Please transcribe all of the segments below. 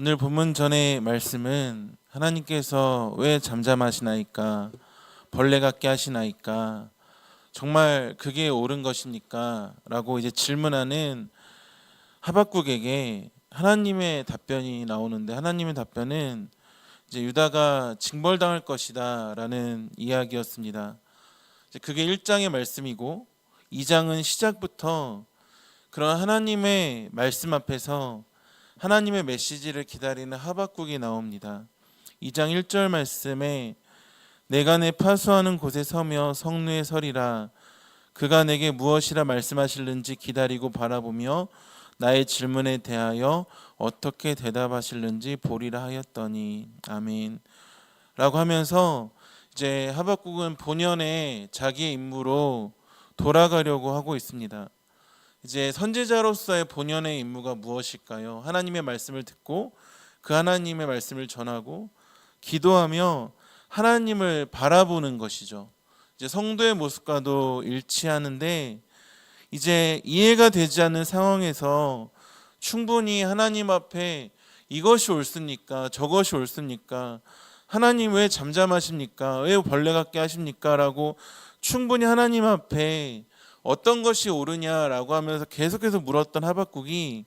오늘 본문 전의 말씀은 하나님께서 왜 잠잠하시나이까 벌레 같게 하시나이까 정말 그게 옳은 것입니까? 라고 이제 질문하는 하박국에게 하나님의 답변이 나오는데 하나님의 답변은 이제 유다가 징벌당할 것이다라는 이야기였습니다. 그게 1장의 말씀이고 2장은 시작부터 그런 하나님의 말씀 앞에서 하나님의 메시지를 기다리는 하박국이 나옵니다. 2장 1절 말씀에 내가 내 파수하는 곳에 서며 성루에 서리라 그가 내게 무엇이라 말씀하실는지 기다리고 바라보며 나의 질문에 대하여 어떻게 대답하실는지 보리라 하였더니 아멘. 라고 하면서 이제 하박국은 본연의 자기의 임무로 돌아가려고 하고 있습니다. 이제 선지자로서의 본연의 임무가 무엇일까요? 하나님의 말씀을 듣고 그 하나님의 말씀을 전하고 기도하며 하나님을 바라보는 것이죠. 이제 성도의 모습과도 일치하는데 이제 이해가 되지 않는 상황에서 충분히 하나님 앞에 이것이 옳습니까? 저것이 옳습니까? 하나님 왜 잠잠하십니까? 왜 벌레 같게 하십니까? 라고 충분히 하나님 앞에 어떤 것이 옳으냐라고 하면서 계속해서 물었던 하박국이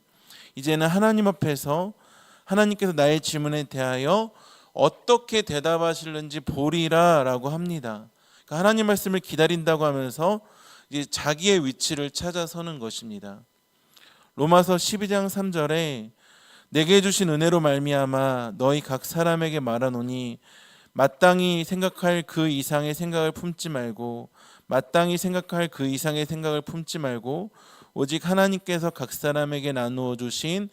이제는 하나님 앞에서 하나님께서 나의 질문에 대하여 어떻게 대답하실는지 보리라라고 합니다. 그러니까 하나님 말씀을 기다린다고 하면서 이제 자기의 위치를 찾아서는 것입니다. 로마서 12장 3절에 내게 주신 은혜로 말미암아 너희 각 사람에게 말하노니 마땅히 생각할 그 이상의 생각을 품지 말고 마땅히 생각할 그 이상의 생각을 품지 말고 오직 하나님께서 각 사람에게 나누어 주신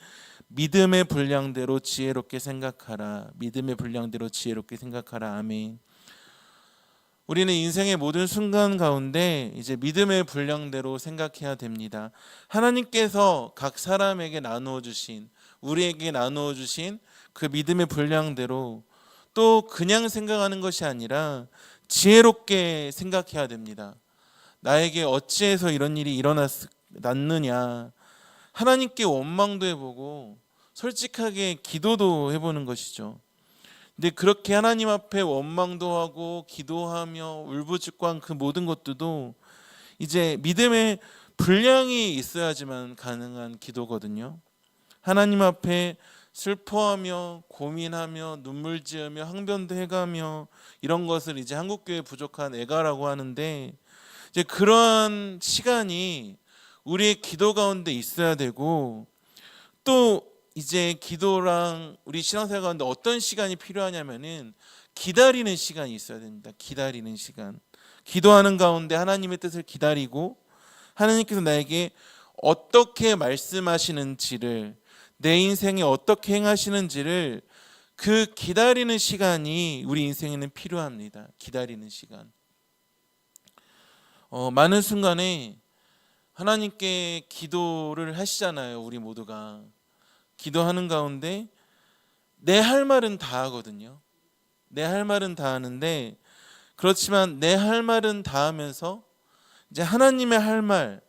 믿음의 분량대로 지혜롭게 생각하라. 믿음의 분량대로 지혜롭게 생각하라. 아멘. 우리는 인생의 모든 순간 가운데 이제 믿음의 분량대로 생각해야 됩니다. 하나님께서 각 사람에게 나누어 주신 우리에게 나누어 주신 그 믿음의 분량대로 또 그냥 생각하는 것이 아니라 지혜롭게 생각해야 됩니다. 나에게 어찌해서 이런 일이 일어났느냐 하나님께 원망도 해보고 솔직하게 기도도 해보는 것이죠. 근데 그렇게 하나님 앞에 원망도 하고 기도하며 울부짖고한 그 모든 것들도 이제 믿음의 분량이 있어야지만 가능한 기도거든요. 하나님 앞에 슬퍼하며 고민하며 눈물 지으며 항변도 해가며 이런 것을 이제 한국 교회 부족한 애가라고 하는데 이제 그러한 시간이 우리의 기도 가운데 있어야 되고 또 이제 기도랑 우리 신앙생활 가운데 어떤 시간이 필요하냐면은 기다리는 시간이 있어야 됩니다. 기다리는 시간. 기도하는 가운데 하나님의 뜻을 기다리고 하나님께서 나에게 어떻게 말씀하시는지를 내 인생에 어떻게 행하시는지를 그 기다리는 시간이 우리 인생에는 필요합니다. 기다리는 시간. 어, 많은 순간에 하나님께 기도를 하시잖아요. 우리 모두가. 기도하는 가운데 내 할 말은 다 하거든요. 내 할 말은 다 하는데 그렇지만 내 할 말은 다 하면서 이제 하나님의 할 말,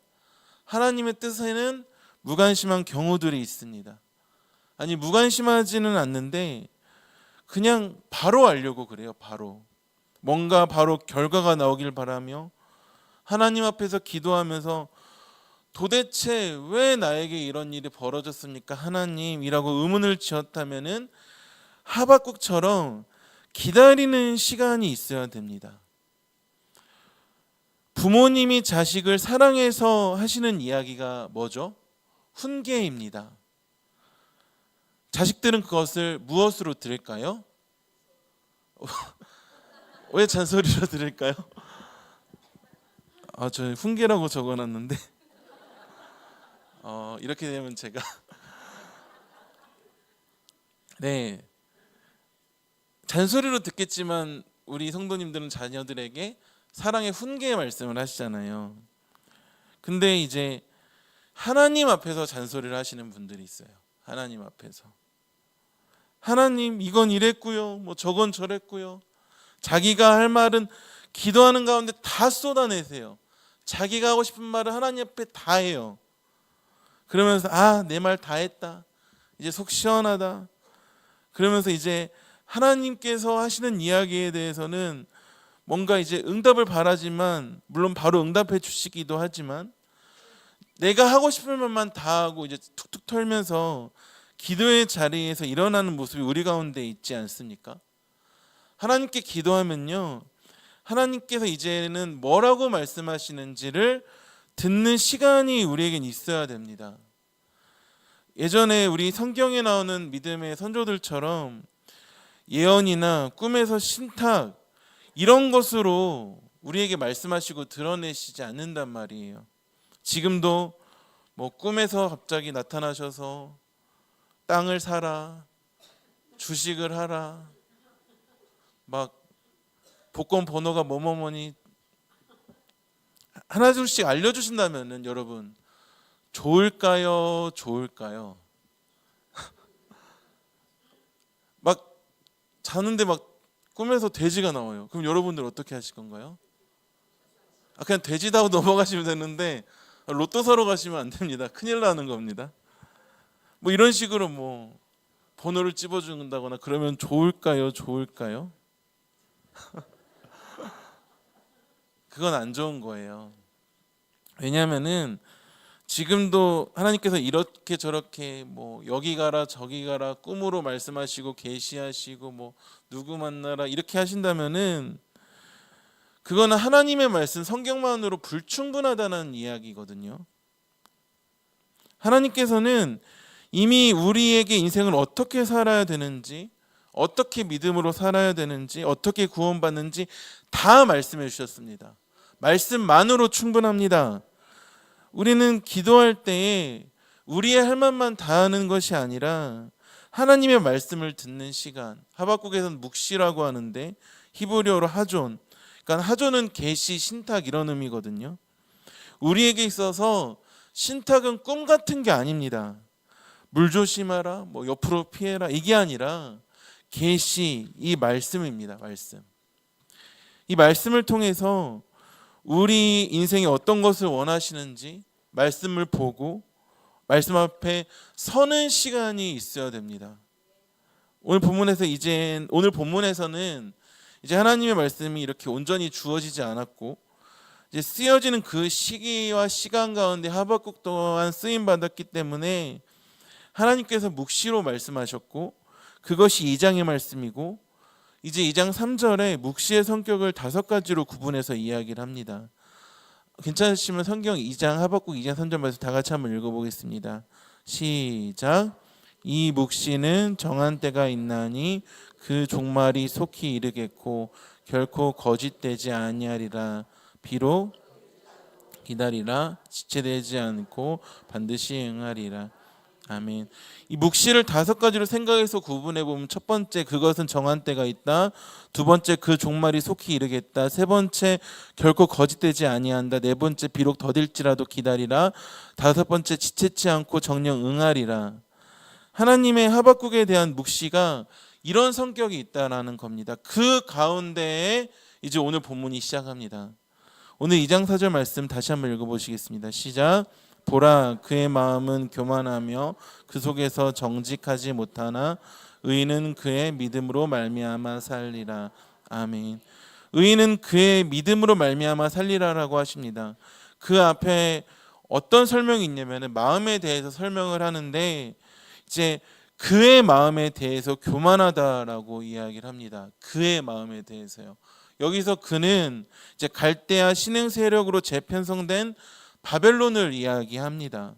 하나님의 뜻에는 무관심한 경우들이 있습니다. 아니 무관심하지는 않는데 그냥 바로 알려고 그래요. 바로 뭔가 바로 결과가 나오길 바라며 하나님 앞에서 기도하면서 도대체 왜 나에게 이런 일이 벌어졌습니까? 하나님이라고 의문을 지었다면은 하박국처럼 기다리는 시간이 있어야 됩니다. 부모님이 자식을 사랑해서 하시는 이야기가 뭐죠? 훈계입니다. 자식들은 그것을 무엇으로 들을까요? 왜 잔소리로 들을까요? 아, 저 훈계라고 적어놨는데 어, 이렇게 되면 제가 네 잔소리로 듣겠지만 우리 성도님들은 자녀들에게 사랑의 훈계의 말씀을 하시잖아요. 근데 이제 하나님 앞에서 잔소리를 하시는 분들이 있어요. 하나님 앞에서 하나님 이건 이랬고요, 뭐 저건 저랬고요. 자기가 할 말은 기도하는 가운데 다 쏟아내세요. 자기가 하고 싶은 말을 하나님 앞에 다 해요. 그러면서 아 내 말 다 했다. 이제 속 시원하다. 그러면서 이제 하나님께서 하시는 이야기에 대해서는 뭔가 이제 응답을 바라지만 물론 바로 응답해 주시기도 하지만 내가 하고 싶은 말만 다 하고 이제 툭툭 털면서 기도의 자리에서 일어나는 모습이 우리 가운데 있지 않습니까? 하나님께 기도하면요. 하나님께서 이제는 뭐라고 말씀하시는지를 듣는 시간이 우리에겐 있어야 됩니다. 예전에 우리 성경에 나오는 믿음의 선조들처럼 예언이나 꿈에서 신탁 이런 것으로 우리에게 말씀하시고 드러내시지 않는단 말이에요. 지금도 뭐 꿈에서 갑자기 나타나셔서 땅을 사라, 주식을 하라, 막 복권 번호가 뭐뭐뭐니 하나 둘씩 알려주신다면은 여러분 좋을까요? 좋을까요? 막 자는데 막 꿈에서 돼지가 나와요. 그럼 여러분들 어떻게 하실 건가요? 아 그냥 돼지다고 넘어가시면 되는데 로또 사러 가시면 안 됩니다. 큰일 나는 겁니다. 뭐 이런 식으로 뭐 번호를 찝어준다거나 그러면 좋을까요? 좋을까요? 그건 안 좋은 거예요. 왜냐하면은 지금도 하나님께서 이렇게 저렇게 뭐 여기 가라 저기 가라 꿈으로 말씀하시고 계시하시고 뭐 누구 만나라 이렇게 하신다면은 그거는 하나님의 말씀 성경만으로 불충분하다는 이야기거든요. 하나님께서는 이미 우리에게 인생을 어떻게 살아야 되는지, 어떻게 믿음으로 살아야 되는지, 어떻게 구원받는지 다 말씀해 주셨습니다. 말씀만으로 충분합니다. 우리는 기도할 때에 우리의 할 말만 다 하는 것이 아니라 하나님의 말씀을 듣는 시간. 하박국에서는 묵시라고 하는데 히브리어로 하존. 그러니까 하존은 계시, 신탁 이런 의미거든요. 우리에게 있어서 신탁은 꿈 같은 게 아닙니다. 물 조심하라, 뭐 옆으로 피해라 이게 아니라 계시 이 말씀입니다. 말씀. 이 말씀을 통해서 우리 인생에 어떤 것을 원하시는지 말씀을 보고 말씀 앞에 서는 시간이 있어야 됩니다. 오늘 본문에서 이제 오늘 본문에서는 이제 하나님의 말씀이 이렇게 온전히 주어지지 않았고 이제 쓰여지는 그 시기와 시간 가운데 하박국 또한 쓰임 받았기 때문에 하나님께서 묵시로 말씀하셨고 그것이 2장의 말씀이고 이제 2장 3절에 묵시의 성격을 다섯 가지로 구분해서 이야기를 합니다. 괜찮으시면 성경 2장 하박국 2장 3절 말씀 다 같이 한번 읽어보겠습니다. 시작. 이 묵시는 정한 때가 있나니 그 종말이 속히 이르겠고 결코 거짓되지 아니하리라. 비록 기다리라 지체되지 않고 반드시 응하리라. 아멘. 이 묵시를 다섯 가지로 생각해서 구분해 보면 첫 번째 그것은 정한 때가 있다. 두 번째 그 종말이 속히 이르겠다. 세 번째 결코 거짓되지 아니한다. 네 번째 비록 더딜지라도 기다리라. 다섯 번째 지체치 않고 정령 응하리라. 하나님의 하박국에 대한 묵시가 이런 성격이 있다라는 겁니다. 그 가운데에 이제 오늘 본문이 시작합니다. 오늘 2장 4절 말씀 다시 한번 읽어보시겠습니다. 시작. 보라 그의 마음은 교만하며 그 속에서 정직하지 못하나 의인은 그의 믿음으로 말미암아 살리라. 아멘. 의인은 그의 믿음으로 말미암아 살리라라고 하십니다. 그 앞에 어떤 설명이 있냐면은 마음에 대해서 설명을 하는데 이제 그의 마음에 대해서 교만하다라고 이야기를 합니다. 그의 마음에 대해서요. 여기서 그는 이제 갈대아 신흥 세력으로 재편성된 바벨론을 이야기합니다.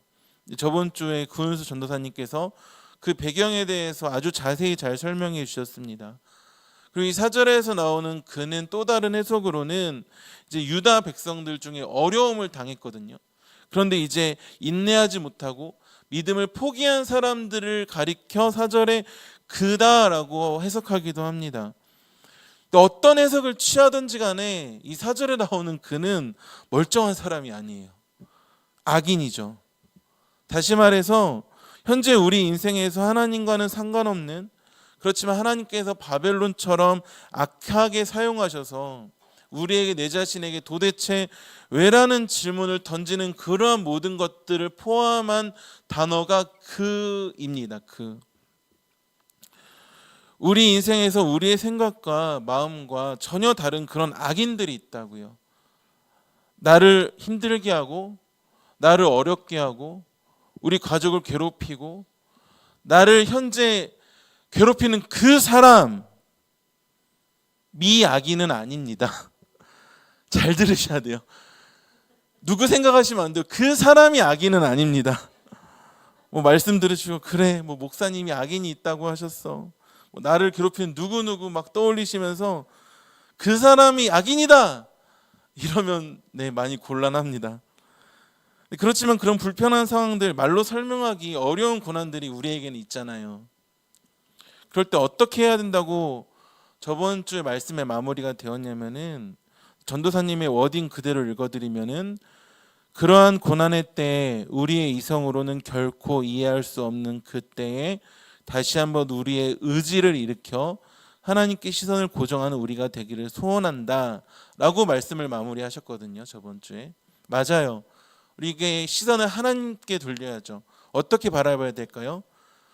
저번 주에 구은수 전도사님께서 그 배경에 대해서 아주 자세히 잘 설명해 주셨습니다. 그리고 이 사절에서 나오는 그는 또 다른 해석으로는 이제 유다 백성들 중에 어려움을 당했거든요. 그런데 이제 인내하지 못하고 믿음을 포기한 사람들을 가리켜 사절에 그다라고 해석하기도 합니다. 어떤 해석을 취하든지 간에 이 사절에 나오는 그는 멀쩡한 사람이 아니에요. 악인이죠. 다시 말해서 현재 우리 인생에서 하나님과는 상관없는 그렇지만 하나님께서 바벨론처럼 악하게 사용하셔서 우리에게 내 자신에게 도대체 왜라는 질문을 던지는 그러한 모든 것들을 포함한 단어가 그입니다. 그 우리 인생에서 우리의 생각과 마음과 전혀 다른 그런 악인들이 있다고요. 나를 힘들게 하고 나를 어렵게 하고 우리 가족을 괴롭히고 나를 현재 괴롭히는 그 사람 미악인은 아닙니다. 잘 들으셔야 돼요. 누구 생각하시면 안 돼요. 그 사람이 악인은 아닙니다. 뭐 말씀 들으시고 그래 뭐 목사님이 악인이 있다고 하셨어. 뭐 나를 괴롭히는 누구 누구 막 떠올리시면서 그 사람이 악인이다 이러면 네 많이 곤란합니다. 그렇지만 그런 불편한 상황들 말로 설명하기 어려운 고난들이 우리에게는 있잖아요. 그럴 때 어떻게 해야 된다고 저번 주에 말씀의 마무리가 되었냐면은 전도사님의 워딩 그대로 읽어드리면은 그러한 고난의 때에 우리의 이성으로는 결코 이해할 수 없는 그때에 다시 한번 우리의 의지를 일으켜 하나님께 시선을 고정하는 우리가 되기를 소원한다라고 말씀을 마무리하셨거든요 저번 주에 맞아요 우리에게 시선을 하나님께 돌려야죠 어떻게 바라봐야 될까요?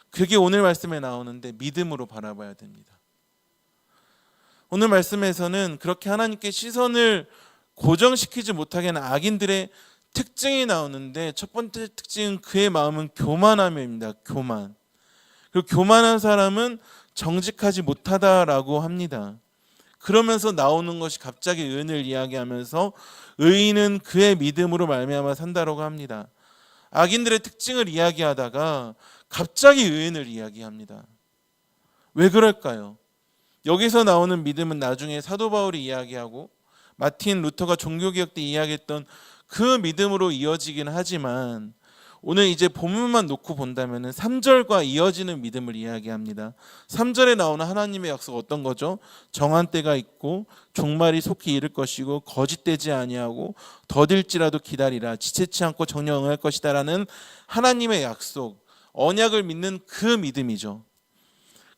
그게 오늘 말씀에 나오는데 믿음으로 바라봐야 됩니다. 오늘 말씀에서는 그렇게 하나님께 시선을 고정시키지 못하게 하는 악인들의 특징이 나오는데 첫 번째 특징은 그의 마음은 교만함입니다. 교만. 그리고 교만한 사람은 정직하지 못하다라고 합니다. 그러면서 나오는 것이 갑자기 의인을 이야기하면서 의인은 그의 믿음으로 말미암아 산다라고 합니다. 악인들의 특징을 이야기하다가 갑자기 의인을 이야기합니다. 왜 그럴까요? 여기서 나오는 믿음은 나중에 사도 바울이 이야기하고 마틴 루터가 종교개혁 때 이야기했던 그 믿음으로 이어지긴 하지만 오늘 이제 본문만 놓고 본다면 3절과 이어지는 믿음을 이야기합니다. 3절에 나오는 하나님의 약속 어떤 거죠? 정한 때가 있고 종말이 속히 이를 것이고 거짓되지 아니하고 더딜지라도 기다리라 지체치 않고 정령 응할 것이다라는 하나님의 약속 언약을 믿는 그 믿음이죠.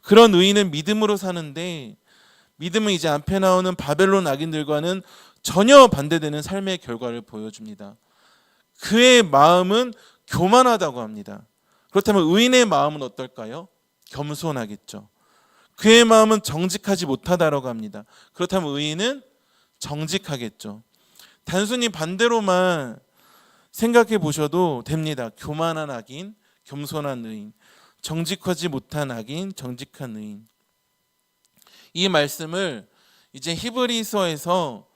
그런 의인은 믿음으로 사는데 믿음은 이제 앞에 나오는 바벨론 악인들과는 전혀 반대되는 삶의 결과를 보여줍니다. 그의 마음은 교만하다고 합니다. 그렇다면 의인의 마음은 어떨까요? 겸손하겠죠. 그의 마음은 정직하지 못하다라고 합니다. 그렇다면 의인은 정직하겠죠. 단순히 반대로만 생각해 보셔도 됩니다. 교만한 악인, 겸손한 의인, 정직하지 못한 악인, 정직한 의인. 이 말씀을 이제 히브리서에서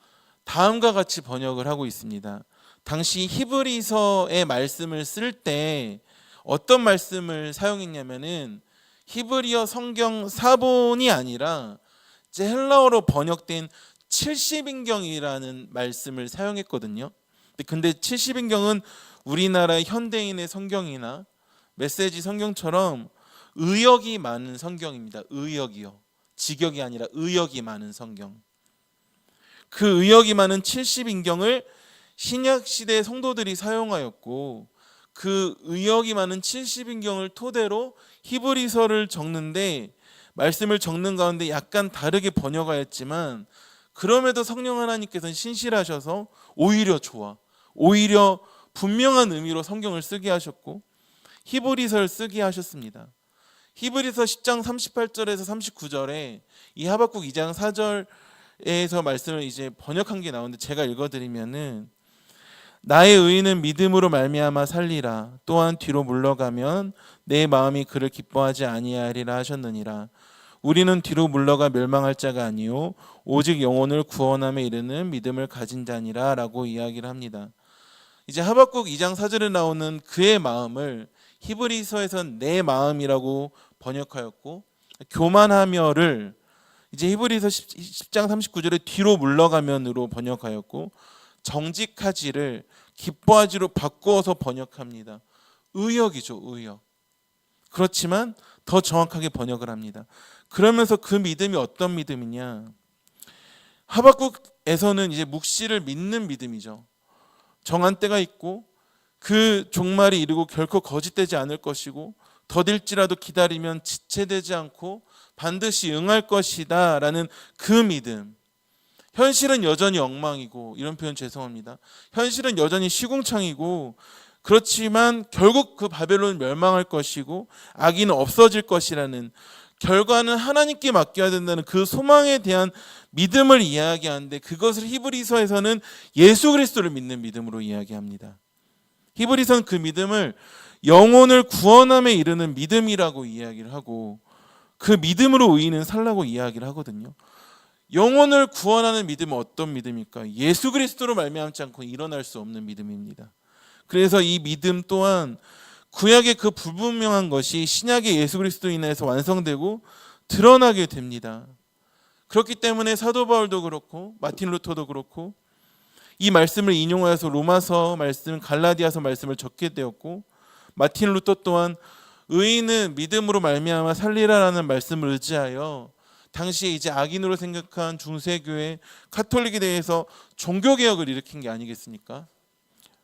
다음과 같이 번역을 하고 있습니다. 당시 히브리서의 말씀을 쓸 때 어떤 말씀을 사용했냐면은 히브리어 성경 사본이 아니라 이제 헬라어로 번역된 70인경이라는 말씀을 사용했거든요. 근데 70인경은 우리나라 현대인의 성경이나 메시지 성경처럼 의역이 많은 성경입니다. 의역이요. 직역이 아니라 의역이 많은 성경. 그 의역이 많은 70인경을 신약 시대 성도들이 사용하였고 그 의역이 많은 70인경을 토대로 히브리서를 적는데 말씀을 적는 가운데 약간 다르게 번역하였지만 그럼에도 성령 하나님께서는 신실하셔서 오히려 좋아. 오히려 분명한 의미로 성경을 쓰게 하셨고 히브리서를 쓰게 하셨습니다. 히브리서 10장 38절에서 39절에 이 하박국 2장 4절에서 말씀을 이제 번역한 게 나오는데 제가 읽어 드리면은 나의 의인은 믿음으로 말미암아 살리라 또한 뒤로 물러가면 내 마음이 그를 기뻐하지 아니하리라 하셨느니라 우리는 뒤로 물러가 멸망할 자가 아니요 오직 영혼을 구원함에 이르는 믿음을 가진 자니라라고 이야기를 합니다. 이제 하박국 2장 4절에 나오는 그의 마음을 히브리서에선 내 마음이라고 번역하였고 교만하며를 이제 히브리서 10 장 39절에 뒤로 물러가면으로 번역하였고 정직하지를 기뻐하지로 바꾸어서 번역합니다. 의역이죠, 의역. 그렇지만 더 정확하게 번역을 합니다. 그러면서 그 믿음이 어떤 믿음이냐? 하박국에서는 이제 묵시를 믿는 믿음이죠. 정한 때가 있고 그 종말이 이르고 결코 거짓되지 않을 것이고 더딜지라도 기다리면 지체되지 않고 반드시 응할 것이다 라는 그 믿음. 현실은 여전히 엉망이고 이런 표현 죄송합니다. 현실은 여전히 시궁창이고 그렇지만 결국 그 바벨론 멸망할 것이고 악인은 없어질 것이라는 결과는 하나님께 맡겨야 된다는 그 소망에 대한 믿음을 이야기하는데 그것을 히브리서에서는 예수 그리스도를 믿는 믿음으로 이야기합니다. 히브리서는 그 믿음을 영혼을 구원함에 이르는 믿음이라고 이야기를 하고 그 믿음으로 의인은 살라고 이야기를 하거든요. 영혼을 구원하는 믿음은 어떤 믿음일까? 예수 그리스도로 말미암지 않고 일어날 수 없는 믿음입니다. 그래서 이 믿음 또한 구약의 그 불분명한 것이 신약의 예수 그리스도 인해서 완성되고 드러나게 됩니다. 그렇기 때문에 사도 바울도 그렇고 마틴 루터도 그렇고 이 말씀을 인용하여서 로마서 말씀, 갈라디아서 말씀을 적게 되었고 마틴 루터 또한 의인은 믿음으로 말미암아 살리라라는 말씀을 의지하여 당시에 이제 악인으로 생각한 중세교회 카톨릭에 대해서 종교 개혁을 일으킨 게 아니겠습니까?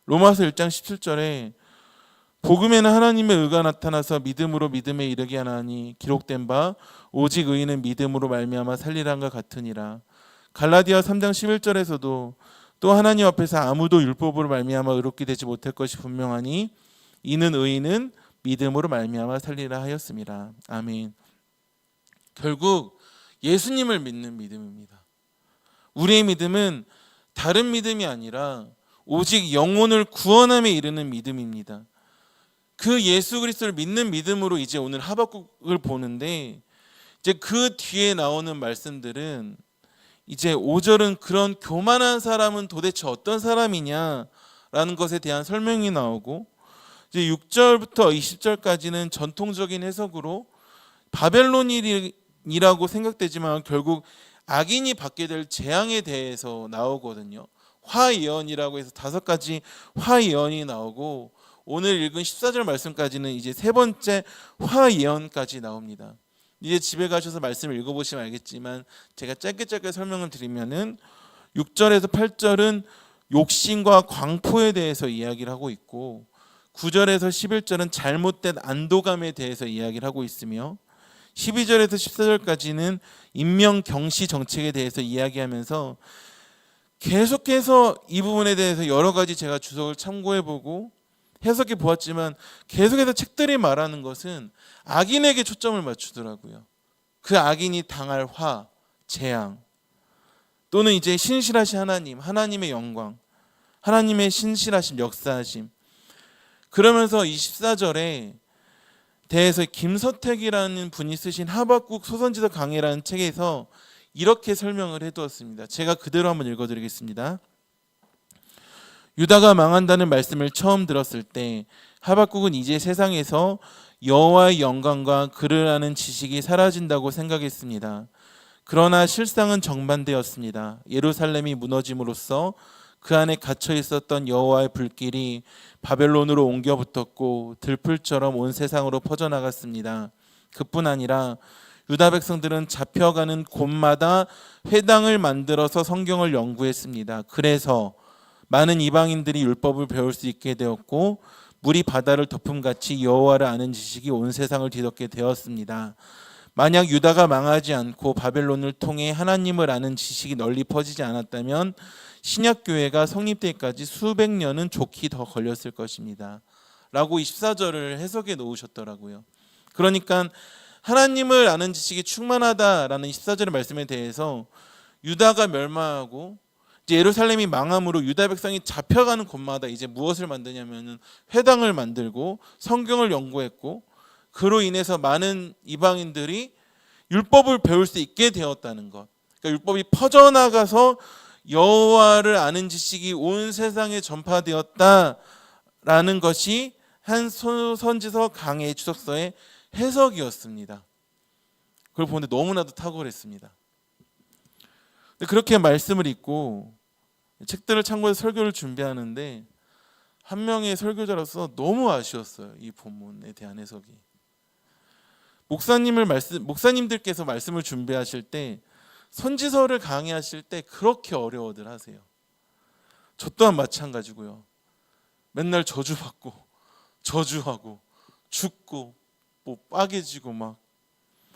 로마서 1장 17절에 복음에는 하나님의 의가 나타나서 믿음으로 믿음에 이르게 하나니 기록된 바 오직 의인은 믿음으로 말미암아 살리란과 같으니라. 갈라디아 3장 11절에서도 또 하나님 앞에서 아무도 율법으로 말미암아 의롭게 되지 못할 것이 분명하니 이는 의인은 믿음으로 말미암아 살리라 하였습니다. 아멘. 결국 예수님을 믿는 믿음입니다. 우리의 믿음은 다른 믿음이 아니라 오직 영혼을 구원함에 이르는 믿음입니다. 그 예수 그리스도를 믿는 믿음으로 이제 오늘 하박국을 보는데 이제 그 뒤에 나오는 말씀들은 이제 5절은 그런 교만한 사람은 도대체 어떤 사람이냐라는 것에 대한 설명이 나오고 이제 6절부터 20절까지는 전통적인 해석으로 바벨론이라고 생각되지만 결국 악인이 받게 될 재앙에 대해서 나오거든요. 화예언이라고 해서 다섯 가지 화예언이 나오고 오늘 읽은 14절 말씀까지는 이제 세 번째 화예언까지 나옵니다. 이제 집에 가셔서 말씀을 읽어보시면 알겠지만 제가 짧게 짧게 설명을 드리면은 6절에서 8절은 욕심과 광포에 대해서 이야기를 하고 있고 9절에서 11절은 잘못된 안도감에 대해서 이야기를 하고 있으며 12절에서 14절까지는 인명 경시 정책에 대해서 이야기하면서 계속해서 이 부분에 대해서 여러 가지 제가 주석을 참고해 보고 해석해 보았지만 계속해서 책들이 말하는 것은 악인에게 초점을 맞추더라고요. 그 악인이 당할 화, 재앙 또는 이제 신실하신 하나님, 하나님의 영광, 하나님의 신실하심, 역사하심. 그러면서 24절에 대해서 김서택이라는 분이 쓰신 하박국 소선지서 강해라는 책에서 이렇게 설명을 해두었습니다. 제가 그대로 한번 읽어드리겠습니다. 유다가 망한다는 말씀을 처음 들었을 때 하박국은 이제 세상에서 여호와의 영광과 그를 아는 지식이 사라진다고 생각했습니다. 그러나 실상은 정반대였습니다. 예루살렘이 무너짐으로써 그 안에 갇혀 있었던 여호와의 불길이 바벨론으로 옮겨 붙었고 들풀처럼 온 세상으로 퍼져나갔습니다. 그뿐 아니라 유다 백성들은 잡혀가는 곳마다 회당을 만들어서 성경을 연구했습니다. 그래서 많은 이방인들이 율법을 배울 수 있게 되었고 물이 바다를 덮음같이 여호와를 아는 지식이 온 세상을 뒤덮게 되었습니다. 만약 유다가 망하지 않고 바벨론을 통해 하나님을 아는 지식이 널리 퍼지지 않았다면 신약 교회가 성립되기까지 수백 년은 좋게 더 걸렸을 것입니다. 라고 24절을 해석해 놓으셨더라고요. 그러니까 하나님을 아는 지식이 충만하다라는 24절의 말씀에 대해서 유다가 멸망하고 이제 예루살렘이 망함으로 유다 백성이 잡혀가는 곳마다 이제 무엇을 만드냐면은 회당을 만들고 성경을 연구했고 그로 인해서 많은 이방인들이 율법을 배울 수 있게 되었다는 것. 그러니까 율법이 퍼져나가서 여호와를 아는 지식이 온 세상에 전파되었다라는 것이 한 선지서 강의 추석서의 해석이었습니다. 그걸 보는데 너무나도 탁월했습니다. 그렇게 말씀을 읽고 책들을 참고해서 설교를 준비하는데 한 명의 설교자로서 너무 아쉬웠어요. 이 본문에 대한 해석이. 목사님을 말씀 목사님들께서 말씀을 준비하실 때 선지서를 강의하실 때 그렇게 어려워들 하세요. 저 또한 마찬가지고요. 맨날 저주받고 저주하고 죽고 뭐 빠개지고 막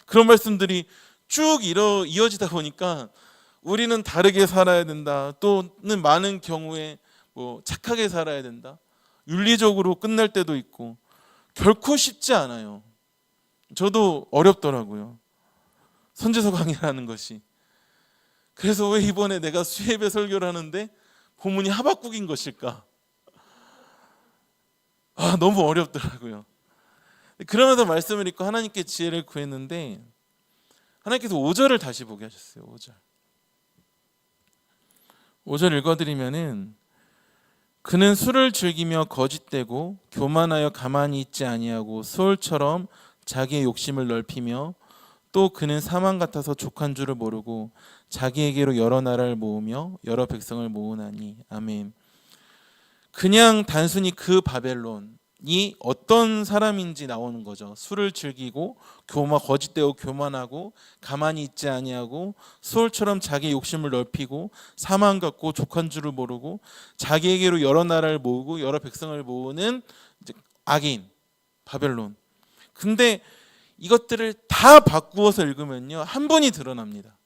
그런 말씀들이 쭉 이어, 이어지다 보니까 우리는 다르게 살아야 된다. 또는 많은 경우에 뭐 착하게 살아야 된다. 윤리적으로 끝날 때도 있고 결코 쉽지 않아요. 저도 어렵더라고요. 선지서 강의라는 것이. 그래서 왜 이번에 내가 수예배 설교를 하는데 본문이 하박국인 것일까? 아, 너무 어렵더라고요. 그러면서 말씀을 읽고 하나님께 지혜를 구했는데 하나님께서 5절을 다시 보게 하셨어요. 5절. 5절 읽어드리면은 그는 술을 즐기며 거짓되고 교만하여 가만히 있지 아니하고 소울처럼 자기의 욕심을 넓히며 또 그는 사망 같아서 족한 줄을 모르고 자기에게로 여러 나라를 모으며 여러 백성을 모으나니 아멘. 그냥 단순히 그 바벨론 이 어떤 사람인지 나오는 거죠. 술을 즐기고 교만 거짓되고 교만하고 가만히 있지 아니하고 소울처럼 자기 욕심을 넓히고 사망 같고 족한 줄을 모르고 자기에게로 여러 나라를 모으고 여러 백성을 모으는 악인 바벨론. 근데 이것들을 다 바꾸어서 읽으면요 한 분이 드러납니다.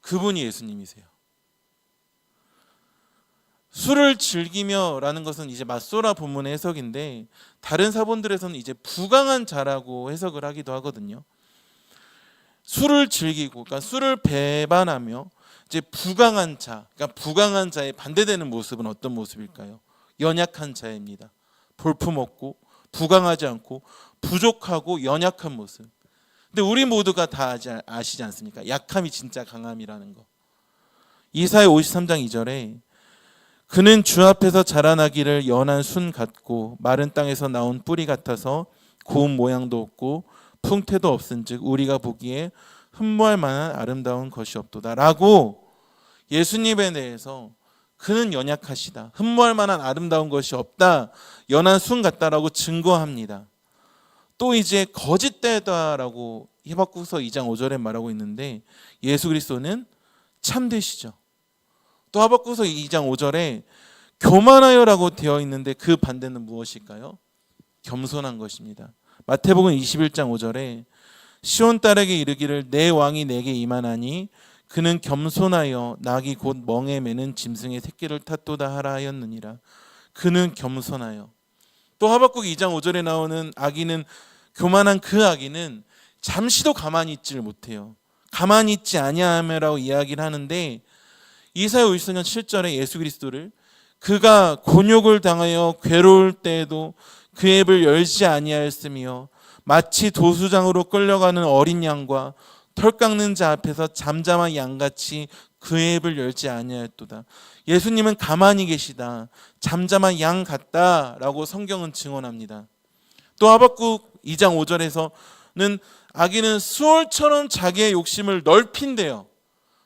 그분이 예수님이세요. 술을 즐기며라는 것은 이제 맞소라 본문의 해석인데 다른 사본들에서는 이제 부강한 자라고 해석을 하기도 하거든요. 술을 즐기고 그러니까 술을 배반하며 이제 부강한 자, 그러니까 부강한 자의 반대되는 모습은 어떤 모습일까요? 연약한 자입니다. 볼품없고 부강하지 않고 부족하고 연약한 모습. 근데 우리 모두가 다 아시지 않습니까? 약함이 진짜 강함이라는 거. 이사야 53장 2절에 그는 주 앞에서 자라나기를 연한 순 같고 마른 땅에서 나온 뿌리 같아서 고운 모양도 없고 풍태도 없은즉 우리가 보기에 흠모할 만한 아름다운 것이 없도다라고 예수님에 대해서 그는 연약하시다. 흠모할 만한 아름다운 것이 없다. 연한 순 같다라고 증거합니다. 또 이제 거짓되다라고 히박국서 2장 5절에 말하고 있는데 예수 그리스도는 참되시죠. 또 하박국서 2장 5절에 교만하여라고 되어 있는데 그 반대는 무엇일까요? 겸손한 것입니다. 마태복음 21장 5절에 시온 딸에게 이르기를 내 왕이 내게 임하나니 그는 겸손하여 낙이 곧 멍에 매는 짐승의 새끼를 탓도다 하라 하였느니라. 그는 겸손하여. 또 하박국 2장 5절에 나오는 아기는 교만한 그 아기는 잠시도 가만히 있지를 못해요. 가만히 있지 아니하며라고 이야기를 하는데 이사야 54년 7절에 예수 그리스도를 그가 곤욕을 당하여 괴로울 때에도 그 입을 열지 아니하였으며 마치 도수장으로 끌려가는 어린 양과 털 깎는 자 앞에서 잠잠한 양같이 그 입을 열지 아니하였도다. 예수님은 가만히 계시다. 잠잠한 양 같다라고 성경은 증언합니다. 또 하박국 2장 5절에서는 아기는 수월처럼 자기의 욕심을 넓힌대요.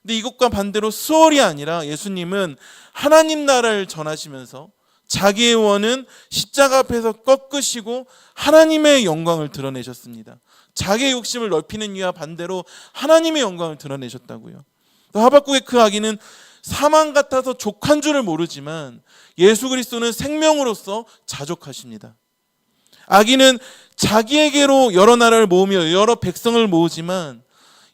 근데 이것과 반대로 수월이 아니라 예수님은 하나님 나라를 전하시면서 자기의 원은 십자가 앞에서 꺾으시고 하나님의 영광을 드러내셨습니다. 자기의 욕심을 넓히는 이와 반대로 하나님의 영광을 드러내셨다고요. 또 하박국의 그 아기는 사망 같아서 족한 줄을 모르지만 예수 그리스도는 생명으로서 자족하십니다. 아기는 자기에게로 여러 나라를 모으며 여러 백성을 모으지만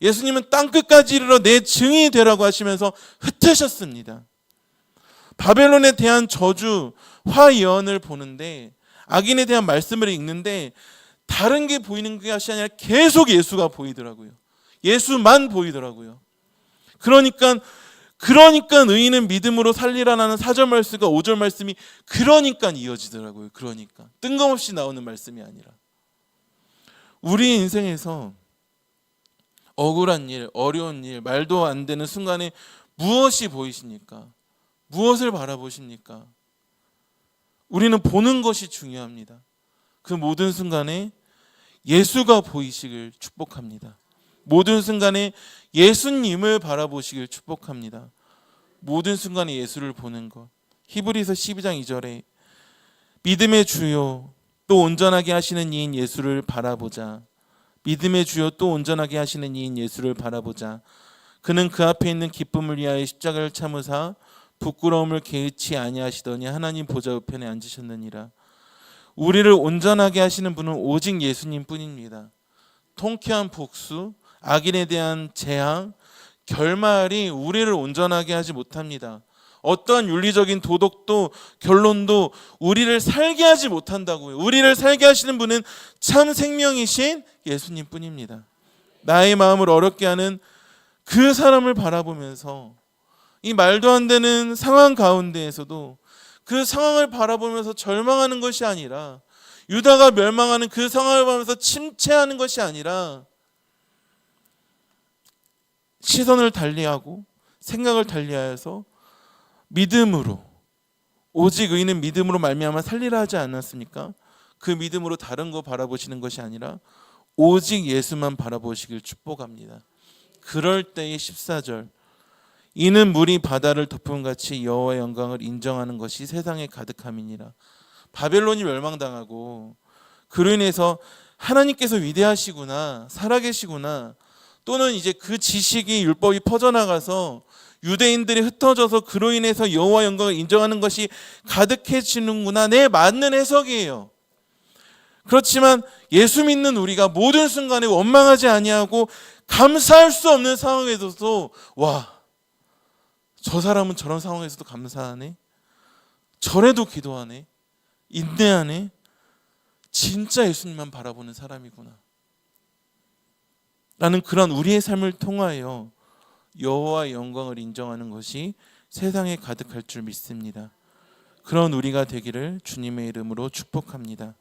예수님은 땅 끝까지 이르러 내 증인이 되라고 하시면서 흩으셨습니다. 바벨론에 대한 저주 화예언을 보는데 악인에 대한 말씀을 읽는데 다른 게 보이는 것이 아니라 계속 예수가 보이더라고요. 예수만 보이더라고요. 그러니까 그러니까 의인은 믿음으로 살리라라는 사절 말씀과 오절 말씀이 그러니까 이어지더라고요. 그러니까 뜬금없이 나오는 말씀이 아니라 우리 인생에서 억울한 일, 어려운 일, 말도 안 되는 순간에 무엇이 보이십니까? 무엇을 바라보십니까? 우리는 보는 것이 중요합니다. 그 모든 순간에 예수가 보이시길 축복합니다. 모든 순간에 예수님을 바라보시길 축복합니다. 모든 순간에 예수를 보는 것. 히브리서 12장 2절에 믿음의 주요 또 온전하게 하시는 이인 예수를 바라보자. 믿음의 주요 또 온전하게 하시는 이인 예수를 바라보자. 그는 그 앞에 있는 기쁨을 위하여 십자가를 참으사 부끄러움을 개의치 아니하시더니 하나님 보좌 우편에 앉으셨느니라. 우리를 온전하게 하시는 분은 오직 예수님 뿐입니다. 통쾌한 복수, 악인에 대한 재앙, 결말이 우리를 온전하게 하지 못합니다. 어떠한 윤리적인 도덕도 결론도 우리를 살게 하지 못한다고요. 우리를 살게 하시는 분은 참 생명이신 예수님 뿐입니다. 나의 마음을 어렵게 하는 그 사람을 바라보면서 이 말도 안 되는 상황 가운데에서도 그 상황을 바라보면서 절망하는 것이 아니라 유다가 멸망하는 그 상황을 보면서 침체하는 것이 아니라 시선을 달리하고 생각을 달리하여서 믿음으로 오직 의인은 믿음으로 말미암아 살리라 하지 않았습니까? 그 믿음으로 다른 거 바라보시는 것이 아니라 오직 예수만 바라보시길 축복합니다. 그럴 때의 14절 이는 물이 바다를 덮음 같이 여호와의 영광을 인정하는 것이 세상에 가득함이니라. 바벨론이 멸망당하고 그로 인해서 하나님께서 위대하시구나 살아계시구나 또는 이제 그 지식이 율법이 퍼져나가서 유대인들이 흩어져서 그로 인해서 여호와 영광을 인정하는 것이 가득해지는구나 내 맞는 해석이에요. 그렇지만 예수 믿는 우리가 모든 순간에 원망하지 아니하고 감사할 수 없는 상황에서도 와 저 사람은 저런 상황에서도 감사하네. 저래도 기도하네. 인내하네. 진짜 예수님만 바라보는 사람이구나. 라는 그런 우리의 삶을 통하여 여호와의 영광을 인정하는 것이 세상에 가득할 줄 믿습니다. 그런 우리가 되기를 주님의 이름으로 축복합니다.